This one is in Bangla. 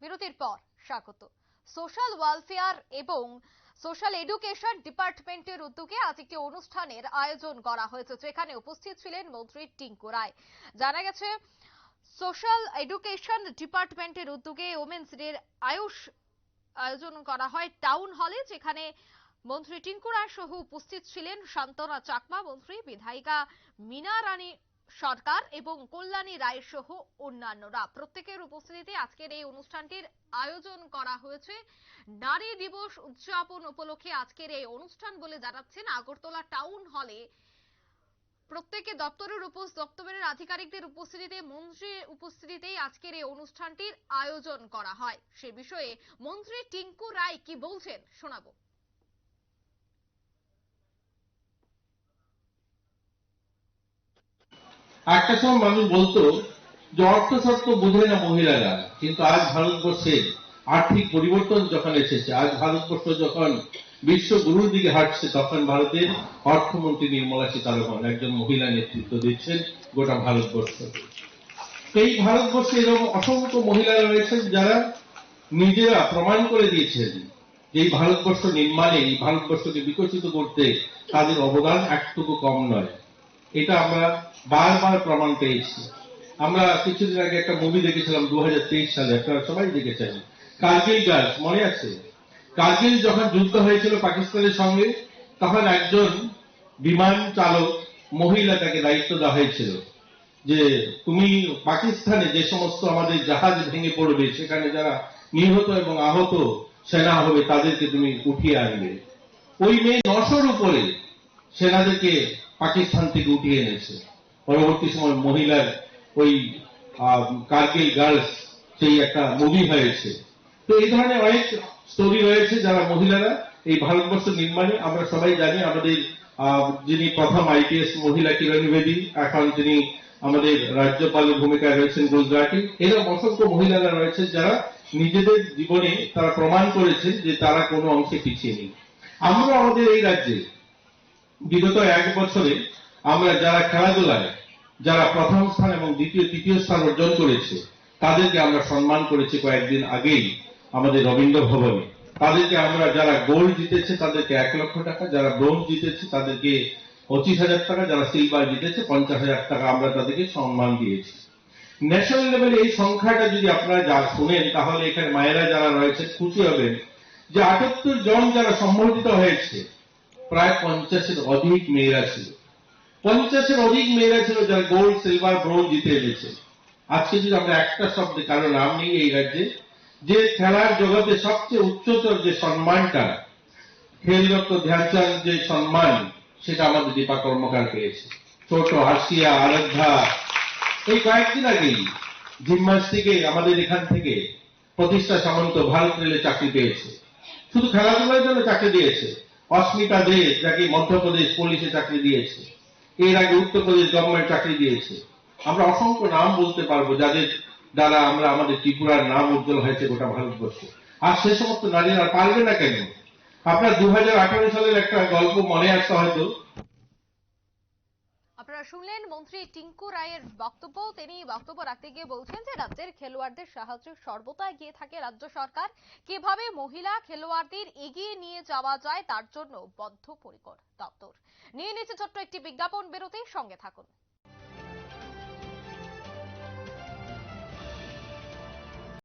বিরতির পর স্বাগত। সোশ্যাল ওয়েলফেয়ার এবং সোশ্যাল এডুকেশন ডিপার্টমেন্টের উদ্যোগে আজ একটি অনুষ্ঠানের আয়োজন করা হয়েছে, যেখানে উপস্থিত ছিলেন মন্ত্রী টিঙ্কু রায়। জানা গেছে, সোশ্যাল এডুকেশন ডিপার্টমেন্টের উদ্যোগে ওমেন্স ডের আয়ুষ আয়োজন করা হয় টাউন হলে, যেখানে মন্ত্রী টিঙ্কু রায় সহ উপস্থিত ছিলেন শান্তনা চাকমা মন্ত্রী, বিধায়িকা মিনা রানী সরকার এবং কল্যাণী রায় সহ অন্যান্যরা। প্রত্যেকের উপস্থিতিতে আজকের এই অনুষ্ঠানটির আয়োজন করা হয়েছে। নারী দিবস উদযাপন উপলক্ষে আজকের এই অনুষ্ঠান বলে জানাচ্ছেন আগরতলা টাউন হলে। প্রত্যেকে দপ্তরের উপ দপ্তরের আধিকারিকদের উপস্থিতিতে মন্ত্রীর উপস্থিতিতেই আজকের এই অনুষ্ঠানটির আয়োজন করা হয়। সে বিষয়ে মন্ত্রী টিঙ্কু রায় কি বলছেন শোনাবো। একটা সময় মানুষ বলতো যে অর্থশাস্ত্র বোঝে না মহিলারা, কিন্তু আজ ভারতবর্ষে আর্থিক পরিবর্তন যখন এসেছে, আজ ভারতবর্ষ যখন বিশ্ব গুরুর দিকে হাঁটছে, তখন ভারতের অর্থমন্ত্রী নির্মলা সীতারামন একজন মহিলা নেতৃত্ব দিচ্ছেন গোটা ভারতবর্ষকে। এই ভারতবর্ষে এরকম অসংখ্য মহিলা রয়েছেন যারা নিজেরা প্রমাণ করে দিয়েছেন যে এই ভারতবর্ষ নির্মাণে, এই ভারতবর্ষকে বিকশিত করতে তাদের অবদান একটুকু কম নয়। এটা আমরা বারবার প্রমাণ পেয়েছি। আমরা কিছুদিন আগে একটা মুভি দেখেছিলাম দু হাজার তেইশ সালে আপনারা সবাই দেখেছেন। কার্গিল গার্লস মনে আছে? কার্গিল যখন যুদ্ধ হয়েছিল পাকিস্তানের সঙ্গে, তখন একজন বিমান চালক, মহিলা তাকে দায়িত্ব দেওয়া হয়েছিল যে, তুমি পাকিস্তানে যে সমস্ত আমাদের জাহাজ ভেঙে পড়বে, সেখানে যারা নিহত এবং আহত সেনা হবে, তাদেরকে তুমি উঠিয়ে আনবে। ওই মেয়ে নশোর উপরে সেনাদেরকে পাকিস্তান থেকে উঠিয়ে এনেছে। পরবর্তী সময় মহিলার ওই কার্গিল গার্লস সেই একটা মুভি হয়েছে। তো এই ধরনের অনেক স্টোরি রয়েছে যারা মহিলারা এই ভারতবর্ষ নির্মাণে। আমরা সবাই জানি আমাদের যিনি প্রথম আইপিএস মহিলা কিরণী বেদী, এখন তিনি আমাদের রাজ্যপালের ভূমিকায় রয়েছেন গুজরাটি। এরকম অসংখ্য মহিলারা রয়েছে যারা নিজেদের জীবনে তারা প্রমাণ করেছেন যে তারা কোনো অংশে পিছিয়ে নেই। আমরা আমাদের এই রাজ্যে বিগত এক বছরে আমরা যারা খেলাধুলায়, যারা প্রথম স্থান এবং দ্বিতীয়, তৃতীয় স্থান অর্জন করেছে, তাদেরকে আমরা সম্মান করেছি কয়েকদিন আগেই আমাদের রবীন্দ্র ভবনে। তাদেরকে আমরা যারা গোল্ড জিতেছে, তাদেরকে এক লক্ষ টাকা, যারা ব্রোঞ্জ জিতেছে, তাদেরকে পঁচিশ হাজার টাকা, যারা সিলভার জিতেছে, পঞ্চাশ হাজার টাকা আমরা তাদেরকে সম্মান দিয়েছি। ন্যাশনাল লেভেলে এই সংখ্যাটা যদি আপনারা যা শুনেন, তাহলে এখানে মায়েরা যারা রয়েছে খুশি হবেন যে আটাত্তর জন যারা সম্বর্ধিত হয়েছে প্রায় পঞ্চাশের অধিক মেয়েরা ছিল পঞ্চাশের অধিক মেয়েরা ছিল যারা গোল্ড সিলভার ব্রোঞ্জ জিতে এনেছে আজকে যদি আমরা একটা শব্দে কারও নাম নেই এই রাজ্যে যে খেলার জগতে সবচেয়ে উচ্চতর যে সম্মানটা খেলরত্ন ধ্যানচাঁদ যে সম্মান সেটা আমাদের দীপা কর্মকার পেয়েছে ছোট হাসিয়া আরাধ্যা এই কয়েকদিন আগেই জিমনাস্টিকে আমাদের এখান থেকে প্রতিষ্ঠা সামন্ত ভারত রেলে চাকরি পেয়েছে শুধু খেলাধুলার জন্য চাকরি দিয়েছে অস্মিতা দে যাকে মধ্যপ্রদেশ পুলিশে চাকরি দিয়েছে। এর আগে উত্তরপ্রদেশ গভর্নমেন্ট চাকরি দিয়েছে। আমরা অসংখ্য নাম বলতে পারব যাদের দ্বারা আমরা আমাদের ত্রিপুরার নাম উজ্জ্বল হয়েছে গোটা ভারতবর্ষে। আর সে সমস্ত নারীরা পারবে না কেন? আপনার দু হাজার আঠারো সালের একটা গল্প মনে আসতে হয়তো। শুনলেন মন্ত্রী টিঙ্কু রায়ের বক্তব্য। তিনি বক্তব্য রাখতে গিয়ে বলছেন যে, রাজ্যের খেলোয়াড়দের সাহায্য সর্বদা এগিয়ে থাকে রাজ্য সরকার। কীভাবে মহিলা খেলোয়াড়দের এগিয়ে নিয়ে যাওয়া যায় তার জন্য বদ্ধপরিকর দপ্তর। নিয়ে নিচ্ছে ছোট্ট একটি বিজ্ঞাপন বেরোতে সঙ্গে থাকুন।